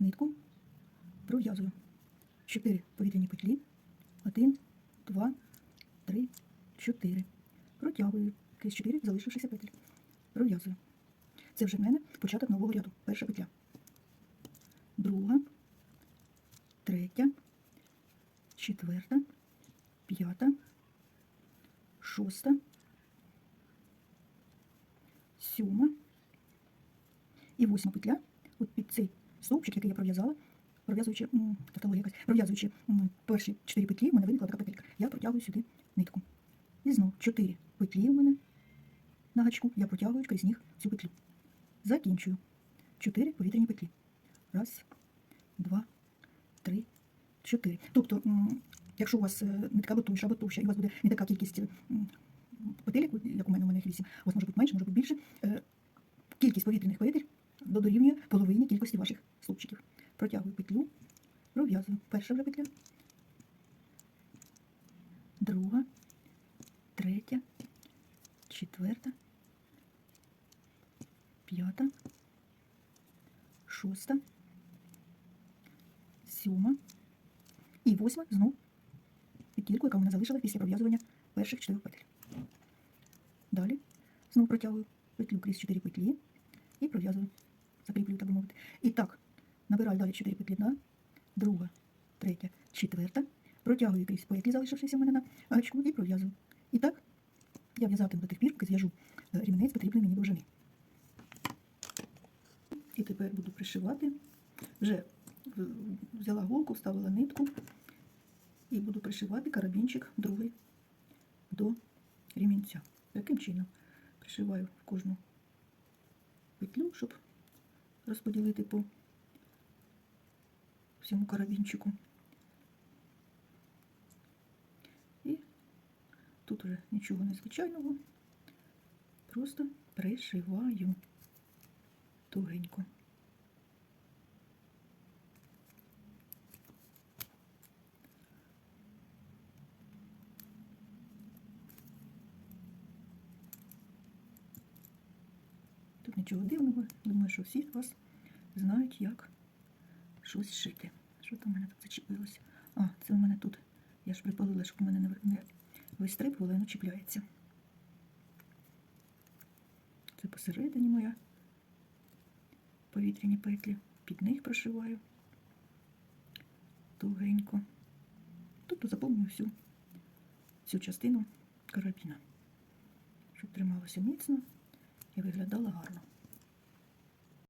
нитку, пров'язую. 4 повітряні петлі. 1, 2, 3, 4. Протягую крізь 4 залишившися петлі. Пров'язую. Це вже в мене початок нового ряду. Перша петля. Друга, третя, четверта, п'ята, шоста, сьома і восьма петля. От під цей стовпчик, який я пров'язала, пров'язуючи якась, пров'язуючи перші чотири петлі, в мене виникла така петелька. Я протягую сюди нитку. І знов чотири петлі у мене на гачку, я протягую крізь них цю петлю. Закінчую. Чотири повітряні петлі. Раз, два, три, чотири. Тобто, якщо у вас е, нитка або тоньша, або товща, і у вас буде не така кількість петель, як у- мене, у мене їх вісім, у вас може бути менше, може бути більше. е, Кількість повітряних петель дорівнює половині кількості ваших. Протягую петлю, пров'язую. Перша вже петля, друга, третя, четверта, п'ята, шоста, сьома. І восьма знов петельку, яка в мене залишилась після пров'язування перших чотирьох петель. Далі. Знову протягую петлю крізь 4 петлі і пров'язую, закріплюю, так би мовити. І так, набираю далі 4 петлі одна, друга, третя, четверта, протягую крізь петлі, залишившися в мене на гачку, і пров'язую. І так, я в'язатиму до тих пір, поки зв'яжу е, рівнець потрібної мені довжини. І тепер буду пришивати. Вже взяла голку, вставила нитку і буду пришивати карабінчик другий до ремінця. Таким чином пришиваю в кожну петлю, щоб розподілити по всьому карабінчику. І тут вже нічого незвичайного, просто пришиваю тугенько. Тут нічого дивного. Думаю, що всі вас знають, як щось шити. Що там у мене тут зачепилося? А, це у мене тут. Я ж припалила, щоб у мене не, не вистрибувало, воно чіпляється. Це посередині моя повітряні петлі. Під них прошиваю тугенько. Тобто заповнюю всю цю частину карабіна, щоб трималося міцно і виглядало гарно.